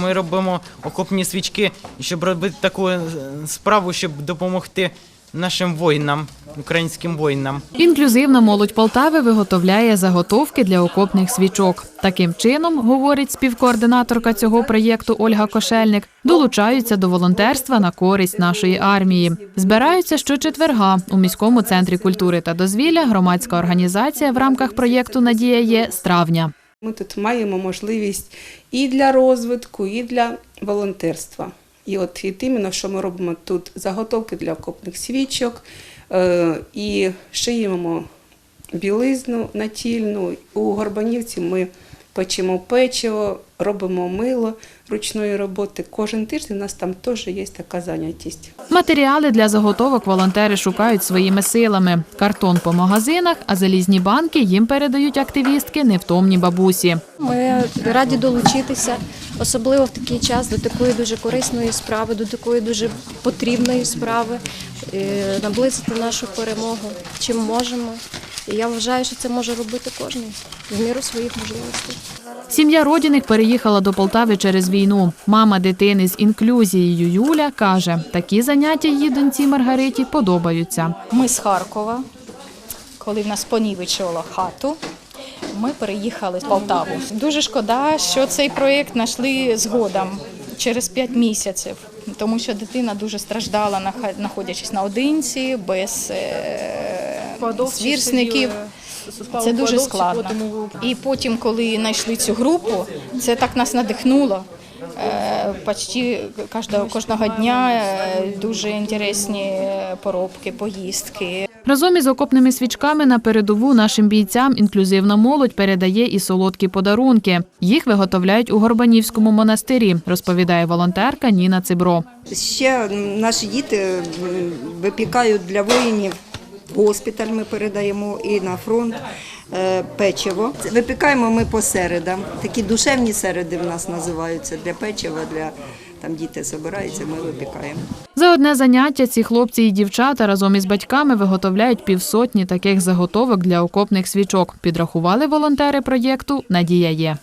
Ми робимо окопні свічки, щоб робити таку е, справу, щоб допомогти нашим воїнам, українським воїнам. Інклюзивна молодь Полтави виготовляє заготовки для окопних свічок. Таким чином, говорить співкоординаторка цього проєкту Ольга Кошельник, долучаються до волонтерства на користь нашої армії. Збираються щочетверга у міському центрі культури та дозвілля. Громадська організація в рамках проєкту Надія є з травня. Ми тут маємо можливість і для розвитку, і для волонтерства. І от і іменно, що ми робимо тут заготовки для окопних свічок е, і шиємо білизну натільну. У Горбанівці ми печемо печиво, робимо мило ручної роботи. Кожен тиждень у нас там теж є така зайнятість. Матеріали для заготовок волонтери шукають своїми силами. Картон по магазинах, а залізні банки їм передають активістки невтомні бабусі. Ми раді долучитися, особливо в такий час до такої дуже корисної справи, до такої дуже потрібної справи, е, наблизити нашу перемогу, чим можемо. І я вважаю, що це може робити кожен в міру своїх можливостей. Сім'я Родіних переїхала до Полтави через війну. Мама дитини з інклюзією Юля каже, такі заняття її доньці Маргариті подобаються. Ми з Харкова, коли в нас понівечувало хату. Ми переїхали в Полтаву. Дуже шкода, що цей проєкт знайшли згодом через 5 місяців, тому що дитина дуже страждала, знаходячись наодинці, без е, звірсників. Це дуже складно. І потім, коли знайшли цю групу, це так нас надихнуло. Е, Почти кожного, кожного дня е, дуже інтересні поробки, поїздки. Разом із окопними свічками на передову нашим бійцям інклюзивна молодь передає і солодкі подарунки. Їх виготовляють у Горбанівському монастирі, розповідає волонтерка Ніна Цибро. Ще наші діти випікають для воїнів. Госпіталь ми передаємо і на фронт е, печиво. Випікаємо ми по середам. Такі душевні середи в нас називаються для печива, для там діти збираються, ми випікаємо. За одне заняття ці хлопці і дівчата разом із батьками виготовляють півсотні таких заготовок для окопних свічок. Підрахували волонтери проєкту Надія є.